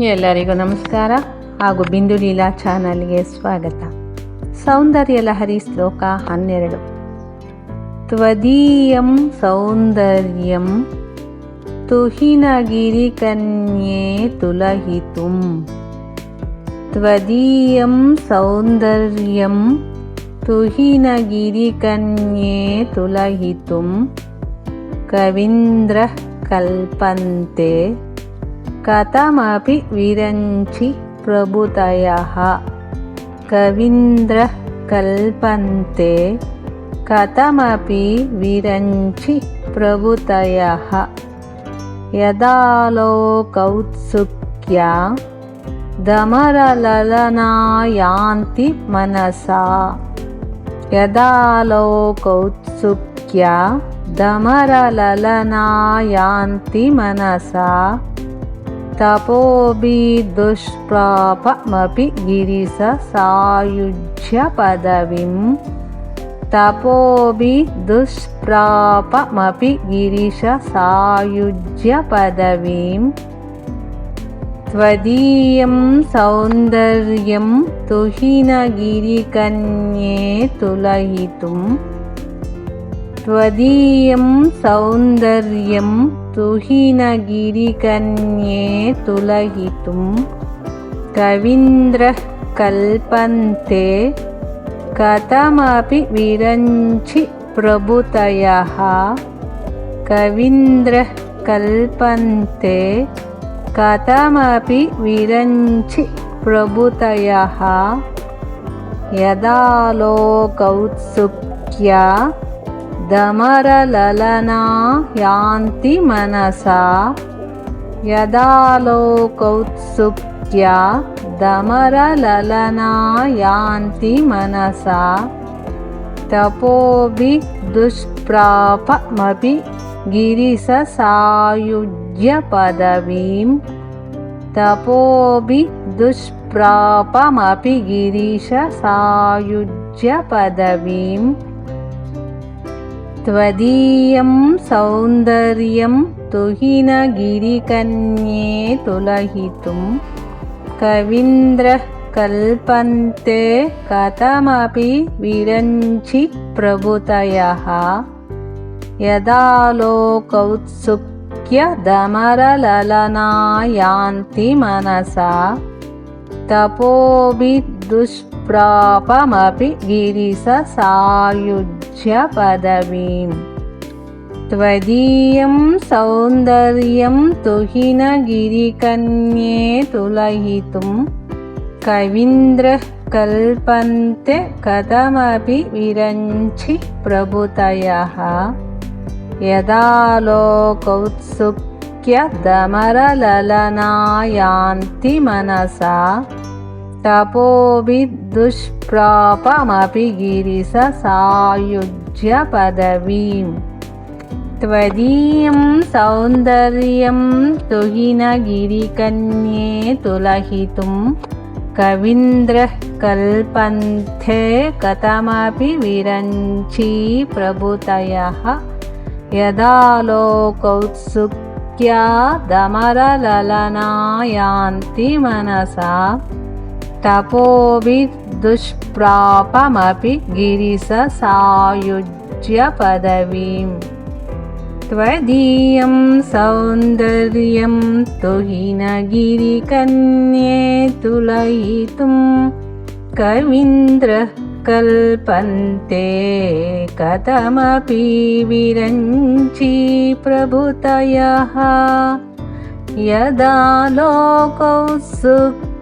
ಎಲ್ಲರಿಗೂ ನಮಸ್ಕಾರ ಹಾಗೂ ಬಿಂದು ಲೀಲಾ ಚಾನಲ್ಗೆ ಸ್ವಾಗತ. ಸೌಂದರ್ಯ ಲಹರಿ ಶ್ಲೋಕ ಹನ್ನೆರಡು. ತ್ವದೀಯಂ ಸೌಂದರ್ಯಂ ತುಹಿನಗಿರಿಕನ್ಯೆ ತುಲಹಿತುಂ. ತ್ವದೀಯಂ ಸೌಂದರ್ಯಂ ತುಹಿನಗಿರಿಕನ್ಯೆ ತುಲಹಿತುಂ. ಕವೀಂದ್ರ ಕಲ್ಪಂತೆ कथमपि विरञ्चि प्रभुतयः। कवीन्द्रः कल्पन्ते कथमपि विरञ्चि प्रभुतयः। यदालोकौत्सुक्या दमरललनायान्ति मनसा। यदालोकौत्सुक्या दमरललनायान्ति मनसा तपोभिदुष्प्रापमपि गिरिससायुज्यपदवीं तपोभिदुष्प्रापमपि गिरिशसायुज्यपदवीम् त्वदीयं सौन्दर्यं तुहिनगिरिकन्ये तुलयितुं। त्वदीयं सौन्दर्यं तुहिनगिरिकन्ये तुलयितुं कवीन्द्रः कल्पन्ते कथमपि विरञ्चि प्रभुतयः कवीन्द्रः कल्पन्ते कथमपि विरञ्चि प्रभुतयः यदालोकौत्सुक्या दमरललना यान्ति मनसा। यदालोकौत्सुक्या दमरललना यान्ति मनसा। तपोभिदुष्प्रापमपि गिरिससायुज्यपदवीं तपोभिदुष्प्रापमपि गिरिशसायुज्यपदवीं त्वदीयं सौन्दर्यं तुहिनगिरिकन्ये तुलयितुं कवीन्द्रः कल्पन्ते कथमपि विरञ्चि प्रभुतयः। यदालोकौत्सुक्यदमरललनायान्ति मनसा तपोभिदुष्प्रापमपि गिरिससायुज्यपदवीम् त्वदीयं सौन्दर्यं तुहिनगिरिकन्ये तुलयितुं कवीन्द्रः कल्पन्ते कथमपि विरञ्चि प्रभुतयः यदालोकौत्सुक्यदमरललनायान्ति मनसा तपोभिदुष्प्रापमपि गिरिससायुज्यपदवीम् त्वदीयं सौन्दर्यं तुहिनगिरिकन्ये तुलयितुं कवीन्द्रः कल्पन्थे कथमपि विरञ्चि प्रभुतयः यदालोकौत्सुक्या दमरललनायान्ति मनसा तपोभिदुष्प्रापमपि गिरिससायुज्यपदवीम्। त्वदीयं सौन्दर्यं तुहिनगिरिकन्ये तुलयितुं कवीन्द्रः कल्पन्ते कथमपि विरञ्चि प्रभुतयः। यदा लोकौत्सुक्या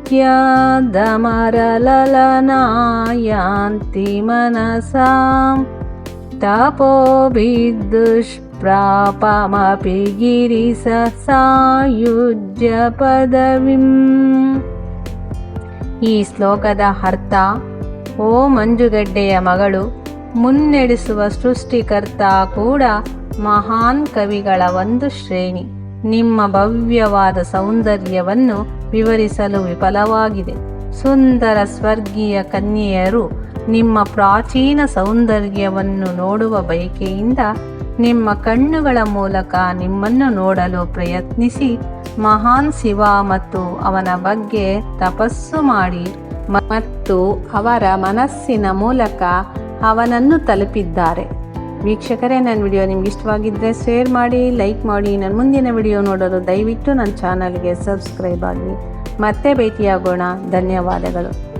दमरललनायान्ति मनसां तपोभिदुष्प्रापमपि ಗಿರಿಸಸಾಯುಜ್ಯಪದವಿಂ ಈ ಶ್ಲೋಕದ ಅರ್ಥ ಓ ಮಂಜುಗಡ್ಡೆಯ ಮಗಳು ಮುನ್ನಡೆಸುವ ಸೃಷ್ಟಿಕರ್ತ ಕೂಡ ಮಹಾನ್ ಕವಿಗಳ ಒಂದು ಶ್ರೇಣಿ ನಿಮ್ಮ ಭವ್ಯವಾದ ಸೌಂದರ್ಯವನ್ನು ವಿವರಿಸಲು ವಿಫಲವಾಗಿದೆ ಸುಂದರ ಸ್ವರ್ಗೀಯ ಕನ್ಯೆಯರು ನಿಮ್ಮ ಪ್ರಾಚೀನ ಸೌಂದರ್ಯವನ್ನು ನೋಡುವ ಬಯಕೆಯಿಂದ ನಿಮ್ಮ ಕಣ್ಣುಗಳ ಮೂಲಕ ನಿಮ್ಮನ್ನು ನೋಡಲು ಪ್ರಯತ್ನಿಸಿ, ಮಹಾನ್ ಶಿವ ಮತ್ತು ಅವನ ಬಗ್ಗೆ ತಪಸ್ಸು ಮಾಡಿ ಮತ್ತು ಅವರ ಮನಸ್ಸಿನ ಮೂಲಕ ಅವನನ್ನು ತಲುಪಿದ್ದಾರೆ. ವೀಕ್ಷಕರೇ, ನನ್ನ ವಿಡಿಯೋ ನಿಮ್ಗೆ ಇಷ್ಟವಾಗಿದ್ದರೆ ಶೇರ್ ಮಾಡಿ ಲೈಕ್ ಮಾಡಿ. ನನ್ನ ಮುಂದಿನ ವಿಡಿಯೋ ನೋಡಲು ದಯವಿಟ್ಟು ನನ್ನ ಚಾನಲ್ಗೆ ಸಬ್ಸ್ಕ್ರೈಬ್ ಆಗಿ ಮತ್ತೆ ಭೇಟಿಯಾಗೋಣ. ಧನ್ಯವಾದಗಳು.